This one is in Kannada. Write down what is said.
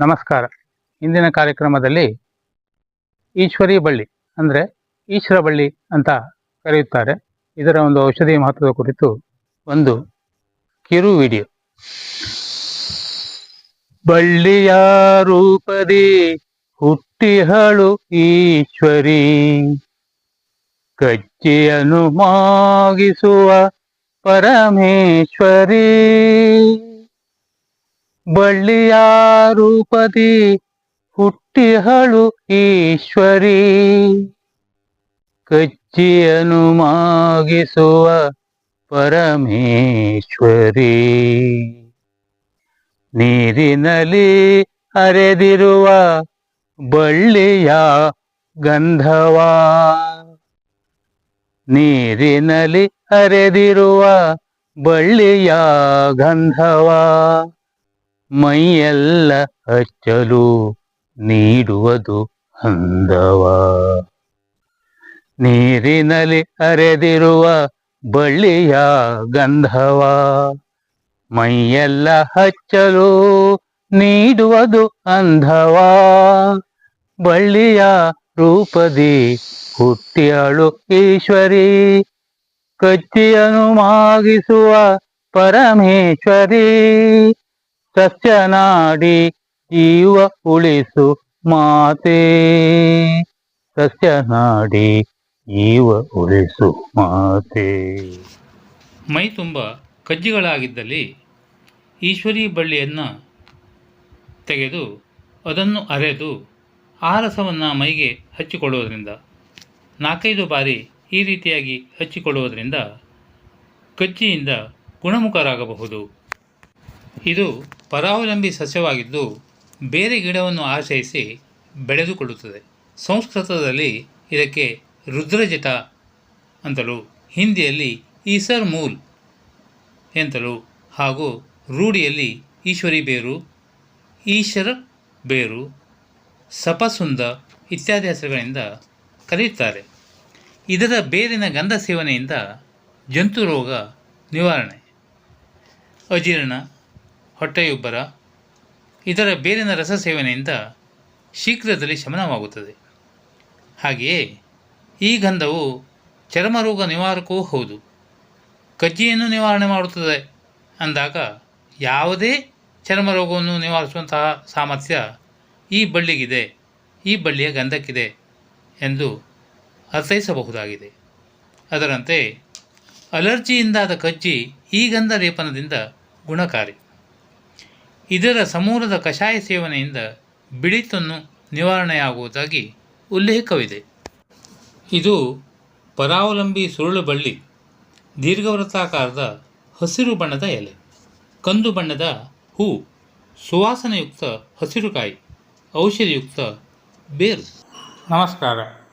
ನಮಸ್ಕಾರ. ಇಂದಿನ ಕಾರ್ಯಕ್ರಮದಲ್ಲಿ ಈಶ್ವರಿ ಬಳ್ಳಿ, ಅಂದರೆ ಈಶ್ವರ ಬಳ್ಳಿ ಅಂತ ಕರೆಯುತ್ತಾರೆ. ಇದರ ಒಂದು ಔಷಧಿ ಮಹತ್ವದ ಕುರಿತು ಒಂದು ಕಿರು ವಿಡಿಯೋ. ಬಳ್ಳಿಯ ರೂಪದಿ ಹುಟ್ಟಿಹಳು ಈಶ್ವರಿ. ಕಜ್ಜಿಯನ್ನು ಮಾಗಿಸುವ ಪರಮೇಶ್ವರಿ. ಬಳ್ಳಿಯ ರೂಪದಿ ಹುಟ್ಟಿಹಳು ಈಶ್ವರಿ. ಕಚ್ಚಿಯನು ಮಾಗಿಸುವ ಪರಮೇಶ್ವರಿ. ನೀರಿನಲ್ಲಿ ಅರೆದಿರುವ ಬಳ್ಳಿಯ ಗಂಧವ. ನೀರಿನಲ್ಲಿ ಅರೆದಿರುವ ಬಳ್ಳಿಯ ಗಂಧವ. ಮೈಯೆಲ್ಲ ಹಚ್ಚಲು ನೀಡುವುದು ಅಂದವ. ನೀರಿನಲ್ಲಿ ಅರೆದಿರುವ ಬಳ್ಳಿಯ ಗಂಧವ. ಮೈಯೆಲ್ಲ ಹಚ್ಚಲು ನೀಡುವುದು ಅಂಧವ ಬಳ್ಳಿಯ ರೂಪದಿ ಹುಟ್ಟಿಯಳು ಈಶ್ವರಿ. ಕಚ್ಚಿಯನ್ನು ಮಾಗಿಸುವ ಪರಮೇಶ್ವರಿ. ಸಸ್ಯನಾಡಿ ಜೀವ ಉಳಿಸು ಮಾತೆ. ಸಸ್ಯನಾಡಿ ಜೀವ ಉಳಿಸು ಮಾತೆ. ಮೈ ತುಂಬ ಕಜ್ಜಿಗಳಾಗಿದ್ದಲ್ಲಿ ಈಶ್ವರಿ ಬಳ್ಳಿಯನ್ನು ತೆಗೆದು ಅದನ್ನು ಅರೆದು ಆ ರಸವನ್ನು ಮೈಗೆ ಹಚ್ಚಿಕೊಳ್ಳುವುದರಿಂದ, ನಾಲ್ಕೈದು ಬಾರಿ ಈ ರೀತಿಯಾಗಿ ಹಚ್ಚಿಕೊಳ್ಳುವುದರಿಂದ ಕಜ್ಜಿಯಿಂದ ಗುಣಮುಖರಾಗಬಹುದು. ಇದು ಪರಾವಲಂಬಿ ಸಸ್ಯವಾಗಿದ್ದು ಬೇರೆ ಗಿಡವನ್ನು ಆಶ್ರಯಿಸಿ ಬೆಳೆದುಕೊಳ್ಳುತ್ತದೆ. ಸಂಸ್ಕೃತದಲ್ಲಿ ಇದಕ್ಕೆ ರುದ್ರಜಟ ಅಂತಲೂ, ಹಿಂದಿಯಲ್ಲಿ ಈಸರ್ ಮೂಲ್ ಎಂತಲೂ ಹಾಗೂ ರೂಢಿಯಲ್ಲಿ ಈಶ್ವರಿ ಬೇರು ಈಶ್ವರ ಬೇರು, ಸಪಸುಂದ ಇತ್ಯಾದಿ ಹೆಸರುಗಳಿಂದ ಕರೆಯುತ್ತಾರೆ. ಇದರ ಬೇರಿನ ಗಂಧ ಸೇವನೆಯಿಂದ ಜಂತು ರೋಗ ನಿವಾರಣೆ. ಅಜೀರ್ಣ ಹೊಟ್ಟೆಯುಬ್ಬರ, ಇದರ ಬೇರಿನ ರಸ ಸೇವನೆಯಿಂದ ಶೀಘ್ರದಲ್ಲಿ ಶಮನವಾಗುತ್ತದೆ. ಹಾಗೆಯೇ, ಈ ಗಂಧವು ಚರ್ಮರೋಗ ನಿವಾರಕವೂ ಹೌದು. ಕಜ್ಜಿಯನ್ನು ನಿವಾರಣೆ ಮಾಡುತ್ತದೆ. ಅಂದಾಗ ಯಾವುದೇ ಚರ್ಮರೋಗವನ್ನು ನಿವಾರಿಸುವಂತಹ ಸಾಮರ್ಥ್ಯ ಈ ಬಳ್ಳಿಗಿದೆ, ಈ ಬಳ್ಳಿಯ ಗಂಧಕ್ಕಿದೆ ಎಂದು ಅರ್ಥೈಸಬಹುದಾಗಿದೆ. ಅದರಂತೆ, ಅಲರ್ಜಿಯಿಂದಾದ ಕಜ್ಜಿ ಈ ಗಂಧ ಲೇಪನದಿಂದ ಗುಣಕಾರಿ. ಇದರ ಸಮೂಲದ ಕಷಾಯ ಸೇವನೆಯಿಂದ ಬಿಳಿತನ್ನು ನಿವಾರಣೆಯಾಗುವುದಾಗಿ ಉಲ್ಲೇಖವಿದೆ. ಇದು ಪರಾವಲಂಬಿ ಸುರುಳು ಬಳ್ಳಿ, ದೀರ್ಘವೃತ್ತಾಕಾರದ ಹಸಿರು ಬಣ್ಣದ ಎಲೆ, ಕಂದು ಬಣ್ಣದ ಹೂ, ಸುವಾಸನೆಯುಕ್ತ ಹಸಿರುಕಾಯಿ, ಔಷಧಿಯುಕ್ತ ಬೇರು. ನಮಸ್ಕಾರ.